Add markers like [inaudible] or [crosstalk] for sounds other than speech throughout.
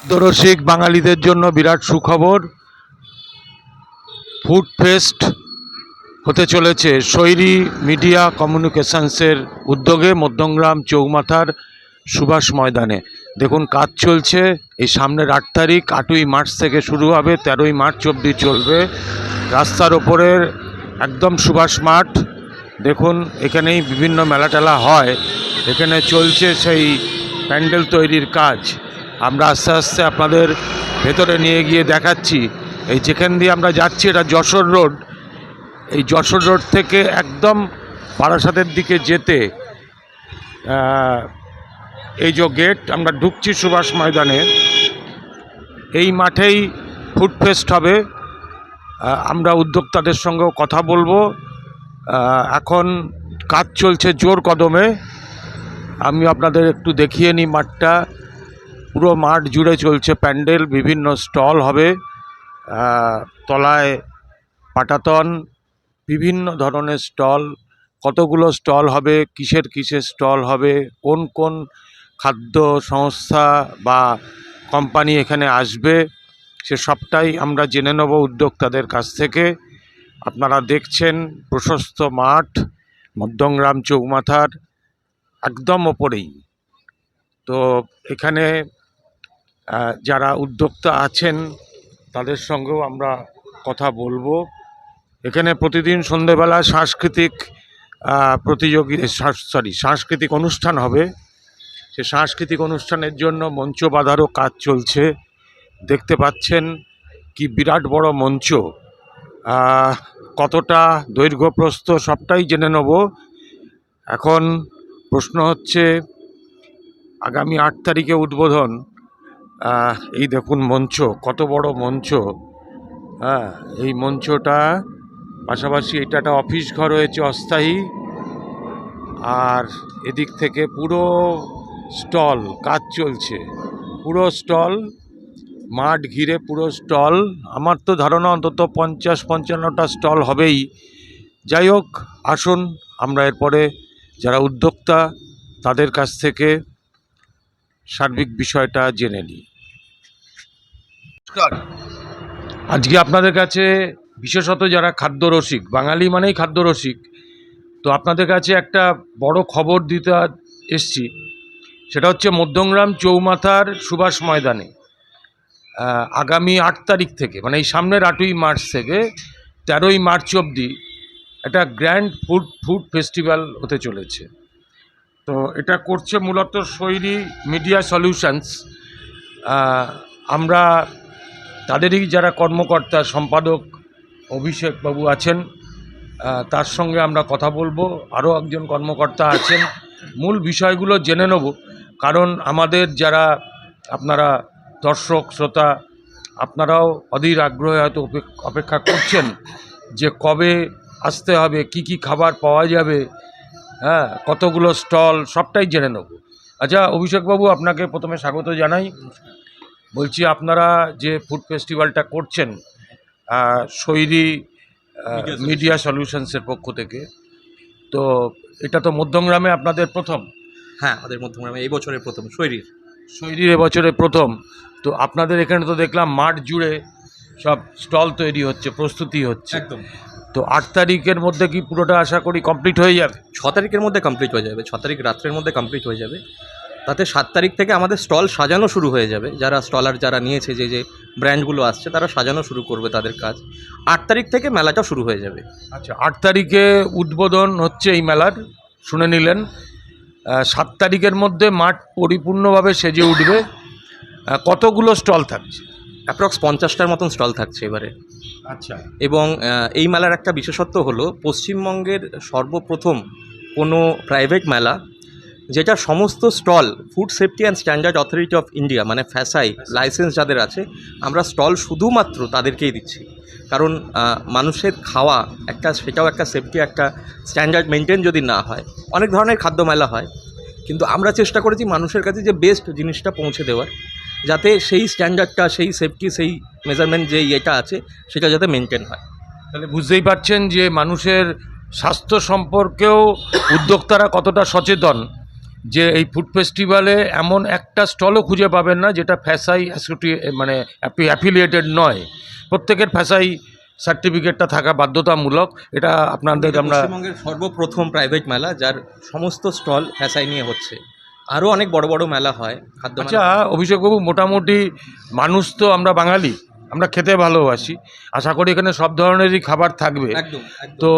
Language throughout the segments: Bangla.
খাদ্যরসিক বাঙালিদের জন্য বিরাট সুখবর। ফুড ফেস্ট হতে চলেছে। শৈরী মিডিয়া কমিউনিকেশনসের উদ্যোগে মধ্যমগ্রাম চৌমাথার সুভাষ ময়দানে। দেখুন কাজ চলছে। এই সামনের আট তারিখ, আটই মার্চ থেকে শুরু হবে, তেরোই মার্চ অবধি চলবে। রাস্তার ওপরের একদম সুভাষ মাঠ। দেখুন, এখানেই বিভিন্ন মেলা টেলা হয়। এখানে চলছে সেই প্যান্ডেল তৈরির কাজ। আমরা আস্তে আস্তে আপনাদের ভেতরে নিয়ে গিয়ে দেখাচ্ছি। এই যেখান দিয়ে আমরা যাচ্ছি, এটা যশোর রোড। এই যশোর রোড থেকে একদম বারাসাতের দিকে যেতে এই যে গেট, আমরা ঢুকছি সুভাষ ময়দানে। এই মাঠেই ফুড ফেস্ট হবে। আমরা উদ্যোক্তাদের সঙ্গেও কথা বলব। এখন কাজ চলছে জোর কদমে। আমি আপনাদের একটু দেখিয়ে নিই মাঠটা। পুরো মাঠ জুড়ে চলছে। প্যান্ডেল, বিভিন্ন স্টল হবে তলায় পাটাতন, বিভিন্ন ধরনের স্টল, কতগুলো স্টল হবে, কিসের কিসের স্টল হবে, কোন কোন খাদ্য সংস্থা বা কোম্পানি এখানে আসবে, সে সবটাই আমরা জেনে নেব উদ্যোক্তাদের কাছ থেকে। আপনারা দেখছেন প্রশস্ত মাঠ, মধ্যমগ্রাম চৌমাথার, একদম ওপরেই। তো এখানে যারা উদ্যোক্তা আছেন, তাদের সঙ্গেও আমরা কথা বলব। এখানে প্রতিদিন সন্ধেবেলা সাংস্কৃতিক প্রতিযোগী সরি সাংস্কৃতিক অনুষ্ঠান হবে। সে সাংস্কৃতিক অনুষ্ঠানের জন্য মঞ্চ বাঁধারও কাজ চলছে। দেখতে পাচ্ছেন কি বিরাট বড় মঞ্চ। কতটা দৈর্ঘ্য প্রস্থ সবটাই জেনে নেব। এখন প্রশ্ন হচ্ছে, আগামী আট তারিখে উদ্বোধন এই দেখুন মঞ্চ, কত বড় মঞ্চ। হ্যাঁ এই মঞ্চটা পাশাপাশি এটা একটা অফিস ঘর হয়েছে অস্থায়ী। আর এদিক থেকে পুরো স্টল, কাজ চলছে। পুরো স্টল, মাঠ ঘিরে পুরো স্টল। আমার তো ধারণা অন্তত পঞ্চাশ, পঞ্চান্নটা স্টল হবেই। যাই হোক, আসুন, আমরা এরপরে যারা উদ্যোক্তা, তাদের কাছ থেকে সার্বিক বিষয়টা জেনে নিই। নমস্কার। আজকে আপনাদের কাছে বিশেষত যারা খাদ্যরসিক, বাঙালি মানেই খাদ্যরসিক, তো আপনাদের কাছে একটা বড় খবর দিতে এসছি। সেটা হচ্ছে মধ্যমগ্রাম চৌমাথার সুভাষ ময়দানে আগামী আট তারিখ থেকে মানে এই সামনের আটই মার্চ থেকে তেরোই মার্চ অবধি একটা গ্র্যান্ড ফুড ফুড ফেস্টিভ্যাল হতে চলেছে। তো এটা করছে মূলত শৈলী মিডিয়া সলিউশনস। আমরা তাদেরই যারা কর্মকর্তা, সম্পাদক, অভিষেক বাবু আছেন তার সঙ্গে আমরা কথা বলব। আরও একজন কর্মকর্তা আছেন। মূল বিষয়গুলো জেনে নেব। কারণ আমাদের যারা আপনারা দর্শক, শ্রোতা, আপনারাও অধীর আগ্রহে হয়তো অপেক- অপেক্ষা করছেন যে কবে আসতে হবে, কি কি খাবার পাওয়া যাবে হ্যাঁ কতগুলো স্টল, সবটাই জেনে নেব। আচ্ছা অভিষেকবাবু আপনাকে প্রথমে স্বাগত জানাই। বলছি আপনারা যে ফুড ফেস্টিভ্যালটা করছেন শৈলী মিডিয়া সলিউশনসের পক্ষ থেকে তো এটা তো মধ্যমগ্রামে আপনাদের প্রথম? হ্যাঁ আমাদের মধ্যমগ্রামে এই বছরের প্রথম শৈরীর শৈলীর এবছরে প্রথম তো আপনাদের এখানে তো দেখলাম মাঠ জুড়ে সব স্টল তৈরি হচ্ছে প্রস্তুতি হচ্ছে। একদম। তো আট তারিখের মধ্যে কি পুরোটা আশা করি কমপ্লিট হয়ে যাবে? ছ তারিখের মধ্যে কমপ্লিট হয়ে যাবে ছ তারিখ রাত্রের মধ্যে কমপ্লিট হয়ে যাবে। তাতে সাত তারিখ থেকে আমাদের স্টল সাজানো শুরু হয়ে যাবে। যারা স্টলার যারা নিয়েছে যে যে ব্র্যান্ডগুলো আসছে তারা সাজানো শুরু করবে তাদের কাজ। আট তারিখ থেকে মেলাটা শুরু হয়ে যাবে। আচ্ছা আট তারিখে উদ্বোধন হচ্ছে এই মেলার শুনে নিলেন। সাত তারিখের মধ্যে মাঠ পরিপূর্ণভাবে সেজে উঠবে। কতগুলো স্টল থাকছে? অ্যাপ্রক্স পঞ্চাশটার মতন স্টল থাকছে এবারে। আচ্ছা। এবং এই মেলার একটা বিশেষত্ব হলো পশ্চিমবঙ্গের সর্বপ্রথম কোনো প্রাইভেট মেলা যেটা সমস্ত stall food safety and standard authority of India মানে ফ্যাসাই লাইসেন্স যাদের আছে, আমরা স্টল শুধুমাত্র তাদেরকেই দিচ্ছি। কারণ মানুষের খাওয়া একটা, সেটাও একটা সেফটি একটা স্ট্যান্ডার্ড মেনটেন যদি না হয়, অনেক ধরনের খাদ্য মেলা হয়। কিন্তু আমরা চেষ্টা করেছি মানুষের কাছে যে বেস্ট জিনিসটা পৌঁছে দেওয়ার, যাতে সেই স্ট্যান্ডার্ডটা সেই সেফটি সেই মেজারমেন্ট যে ইয়েটা আছে, সেটা যাতে মেনটেন হয়। তাহলে বুঝতেই পারছেন যে মানুষের স্বাস্থ্য সম্পর্কেও উদ্যোক্তারা কতটা সচেতন। যে এই ফুড ফেস্টিভ্যালে এমন একটা স্টলও খুঁজে পাবেন না যেটা ফ্যাসাই মানে অ্যাফিলিয়েটেড নয়। প্রত্যেকের ফ্যাসাই সার্টিফিকেটটা থাকা বাধ্যতামূলক। এটা আপনাদের আমরা পশ্চিমবঙ্গের সর্বপ্রথম প্রাইভেট মেলা যার সমস্ত স্টল ফ্যাসাই নিয়ে হচ্ছে। আরও অনেক বড় বড় মেলা হয় খাদ্য আচ্ছা অভিষেকবাবু মোটামুটি মানুষ তো আমরা বাঙালি আমরা খেতে ভালোবাসি। আশা করি এখানে সব ধরনেরই খাবার থাকবে। তো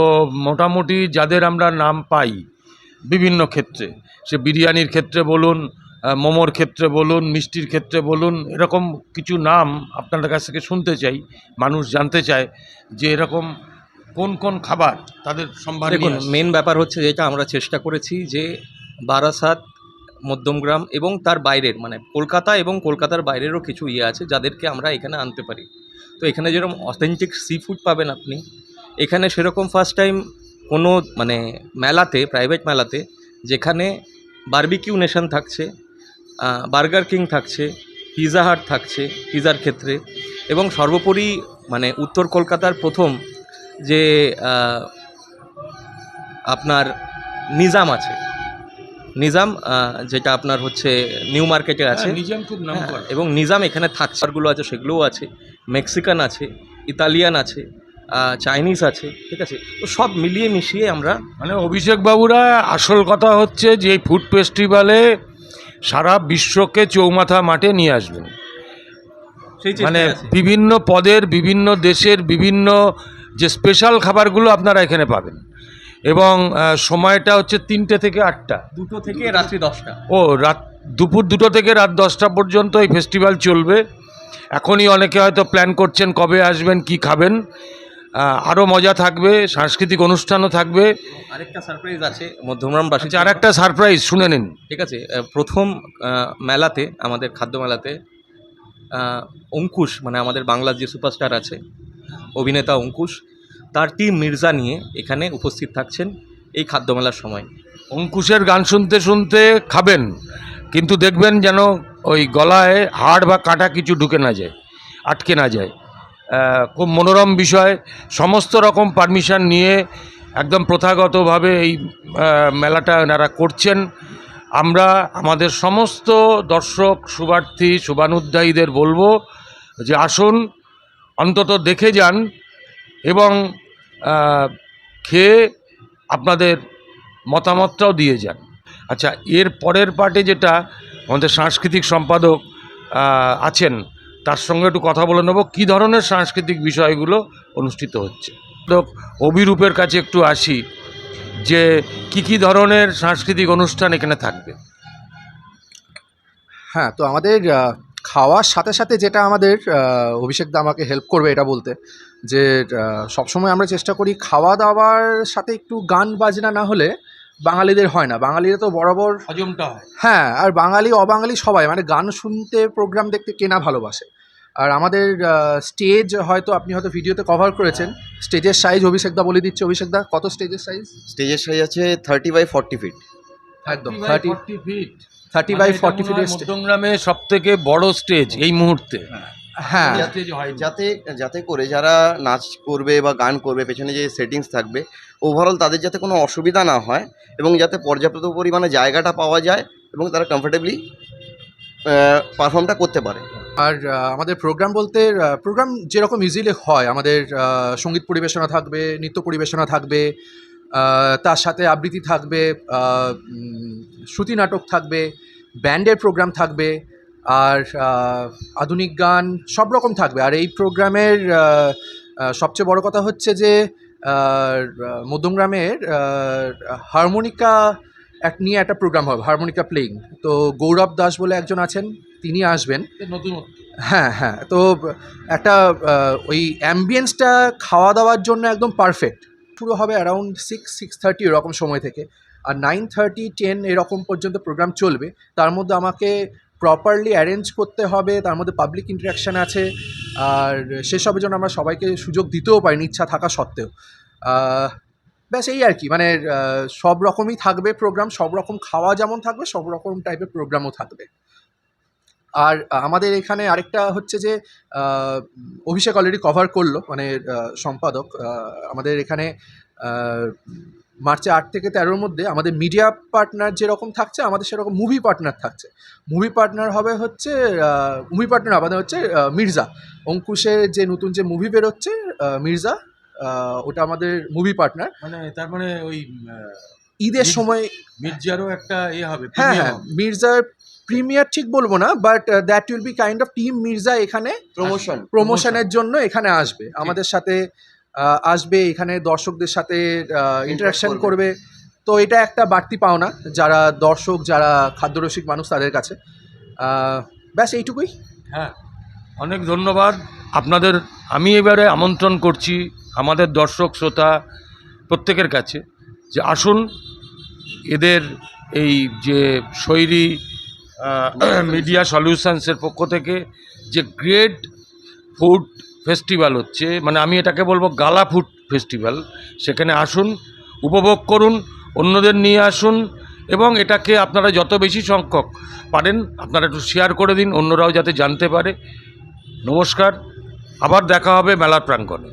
মোটামুটি যাদের আমরা নাম পাই বিভিন্ন ক্ষেত্রে। সে বিরিয়ানির ক্ষেত্রে বলুন মোমোর ক্ষেত্রে বলুন মিষ্টির ক্ষেত্রে বলুন এরকম কিছু নাম আপনাদের কাছ থেকে শুনতে চাই মানুষ জানতে চায় যে এরকম কোন কোন খাবার তাদের সম্ভার দেখুন মেন ব্যাপার হচ্ছে যেটা আমরা চেষ্টা করেছি যে বারাসাত মধ্যমগ্রাম এবং তার বাইরের মানে কলকাতা এবং কলকাতার বাইরেরও কিছু ইয়ে আছে যাদেরকে আমরা এখানে আনতে পারি। তো এখানে যেরকম অথেন্টিক সি ফুড পাবেন আপনি এখানে সেরকম ফার্স্ট টাইম কোনো মানে মেলাতে প্রাইভেট মেলাতে যেখানে বারবিকিউ নেশন থাকছে বার্গার কিং থাকছে পিৎজা হাট থাকছে পিৎজার ক্ষেত্রে এবং সর্বোপরি মানে উত্তর কলকাতার প্রথম যে আপনার নিজাম আছে। নিজাম যেটা আপনার হচ্ছে নিউ মার্কেটে আছে। নিজাম খুব নাম হ্যাঁ, এবং নিজাম এখানে থাকছারগুলো আছে সেগুলোও আছে। মেক্সিকান আছে ইতালিয়ান আছে। চাইনিজ আছে ঠিক আছে? তো সব মিলিয়ে মিশিয়ে আমরা মানে অভিষেক বাবুরা আসল কথা হচ্ছে যে এই ফুড ফেস্টিভ্যালে সারা বিশ্বকে চৌমাথা মাঠে নিয়ে আসবেন। মানে বিভিন্ন পদের বিভিন্ন দেশের বিভিন্ন যে স্পেশাল খাবারগুলো আপনারা এখানে পাবেন। এবং সময়টা হচ্ছে তিনটে থেকে আটটা। দুটো থেকে রাত্রি দশটা। ও রাত দুপুর দুটো থেকে রাত দশটা পর্যন্ত এই ফেস্টিভ্যাল চলবে। এখনই অনেকে হয়তো প্ল্যান করছেন কবে আসবেন কি খাবেন। আরও মজা থাকবে সাংস্কৃতিক অনুষ্ঠানও থাকবে। আরেকটা সারপ্রাইজ আছে মধ্যমগ্রামবাসী আর একটা সারপ্রাইজ শুনে নিন। ঠিক আছে প্রথম মেলাতে আমাদের খাদ্য মেলাতে অঙ্কুশ মানে আমাদের বাংলার যে সুপারস্টার আছে অভিনেতা অঙ্কুশ তার টিম মির্জা নিয়ে এখানে উপস্থিত থাকছেন এই খাদ্য মেলার সময়। অঙ্কুশের গান শুনতে শুনতে খাবেন কিন্তু দেখবেন যেন ওই গলায় হাড় বা কাঁটা কিছু ঢুকে না যায় আটকে না যায়। খুব মনোরম বিষয়। সমস্ত রকম পারমিশন নিয়ে একদম প্রথাগতভাবে এই মেলাটা এনারা করছেন। আমরা আমাদের সমস্ত দর্শক শুভার্থী শুভানুধ্যায়ীদের বলব যে আসুন, অন্তত দেখে যান এবং খেয়ে আপনাদের মতামতটাও দিয়ে যান। আচ্ছা এর পরের পার্টে যেটা আমাদের সাংস্কৃতিক সম্পাদক আছেন তার সঙ্গে একটু কথা বলে নেব, কী ধরনের সাংস্কৃতিক বিষয়গুলো অনুষ্ঠিত হচ্ছে? তো অভিরূপের কাছে একটু আসি, যে কি কি ধরনের সাংস্কৃতিক অনুষ্ঠান এখানে থাকবে? হ্যাঁ তো আমাদের খাওয়ার সাথে সাথে যেটা আমাদের অভিষেক দা আমাকে হেল্প করবে এটা বলতে, যে সবসময় আমরা চেষ্টা করি খাওয়া দাওয়ার সাথে একটু গান বাজনা না হলে বাঙালিদের হয় না। বাঙালিরা তো বরাবর হজমটা হয়। হ্যাঁ আর বাঙালি অবাঙালি সবাই। মানে গান শুনতে প্রোগ্রাম দেখতে কেনা ভালোবাসে। আর আমাদের স্টেজ হয়তো আপনি হয়তো ভিডিওতে কভার করেছেন। স্টেজের সাইজ অভিষেক দা বলে দিচ্ছে। অভিষেক দা কত স্টেজের সাইজ স্টেজের সাইজ আছে থার্টি বাই ফর্টি ফিট একদম thirty feet thirty by forty ফিটের মধ্যমগ্রামে সব থেকে বড় স্টেজ এই মুহূর্তে। হ্যাঁ। হয়। যাতে যাতে করে যারা নাচ করবে বা গান করবে পেছনে যে সেটিংস থাকবে ওভারঅল তাদের যাতে কোনো অসুবিধা না হয় এবং যাতে পর্যাপ্ত পরিমাণে জায়গাটা পাওয়া যায় এবং তারা কমফোর্টেবলি পারফর্মটা করতে পারে। আর আমাদের প্রোগ্রাম বলতে প্রোগ্রাম যেরকম ইজিলি হয় আমাদের সংগীত পরিবেশনা থাকবে নৃত্য পরিবেশনা থাকবে তার সাথে আবৃত্তি থাকবে শ্রুতি নাটক থাকবে ব্যান্ডের প্রোগ্রাম থাকবে আর আধুনিক গান সব রকম থাকবে। আর এই প্রোগ্রামের সবচেয়ে বড় কথা হচ্ছে যে মধ্যমগ্রামের হারমোনিকা এক নিয়ে একটা প্রোগ্রাম হবে হারমোনিকা প্লেইং তো গৌরব দাস বলে একজন আছেন তিনি আসবেন। নতুন হ্যাঁ হ্যাঁ তো একটা ওই অ্যাম্বিয়েন্সটা খাওয়া দাওয়ার জন্য একদম পারফেক্ট শুরু হবে অ্যারাউন্ড সিক্স সিক্স থার্টি এরকম সময় থেকে। আর নাইন থার্টি টেন এরকম পর্যন্ত প্রোগ্রাম চলবে। তার মধ্যে আমাকে প্রপারলি অ্যারেঞ্জ করতে হবে, তার মধ্যে পাবলিক ইন্টারাকশান আছে, আর সেসবের জন্য আমরা সবাইকে সুযোগ দিতেও পারিনি ইচ্ছা থাকা সত্ত্বেও। ব্যাস এই আর কি মানে সব রকমই থাকবে প্রোগ্রাম সব রকম খাওয়া যেমন থাকবে, সব রকম টাইপের প্রোগ্রামও থাকবে। আর আমাদের এখানে আরেকটা হচ্ছে যে অভিষেক অলরেডি কভার করল মানে সম্পাদক আমাদের এখানে মার্চে আট থেকে তেরোর মধ্যে আমাদের মিডিয়া পার্টনার যেরকম থাকছে আমাদের সেরকম মুভি পার্টনার থাকছে। মুভি পার্টনার হবে হচ্ছে মুভি পার্টনার আমাদের হচ্ছে মির্জা। অঙ্কুশের যে নতুন যে মুভি বেরোচ্ছে মির্জা ওটা আমাদের মুভি পার্টনার মানে তার মানে ওই ঈদের সময় মির্জারও একটা ইয়ে হবে হ্যাঁ হ্যাঁ মির্জার প্রিমিয়ার ঠিক বলব না but that will be kind of team Mirza এখানে প্রমোশন প্রমোশনের জন্য এখানে আসবে। আমাদের সাথে আসবে এখানে দর্শকদের সাথে ইন্টারাকশন করবে। তো এটা একটা বাড়তি পাওনা যারা দর্শক যারা খাদ্যরসিক মানুষ তাদের কাছে। ব্যাস এইটুকুই। হ্যাঁ অনেক ধন্যবাদ। আপনাদের আমি এবারে আমন্ত্রণ করছি আমাদের দর্শক শ্রোতা প্রত্যেকের কাছে যে আসুন এদের এই যে শৈরী মিডিয়া সলিউশনসের [clears throat] পক্ষ থেকে যে গ্রেট ফুড ফেস্টিভ্যাল হচ্ছে মানে আমি এটাকে বলব গালা ফুড ফেস্টিভ্যাল সেখানে আসুন, উপভোগ করুন, অন্যদের নিয়ে আসুন, এবং এটাকে আপনারা যত বেশি সংখ্যক পারেন, আপনারা একটু শেয়ার করে দিন, অন্যরাও যাতে জানতে পারে। নমস্কার, আবার দেখা হবে মেলার প্রাঙ্গণে।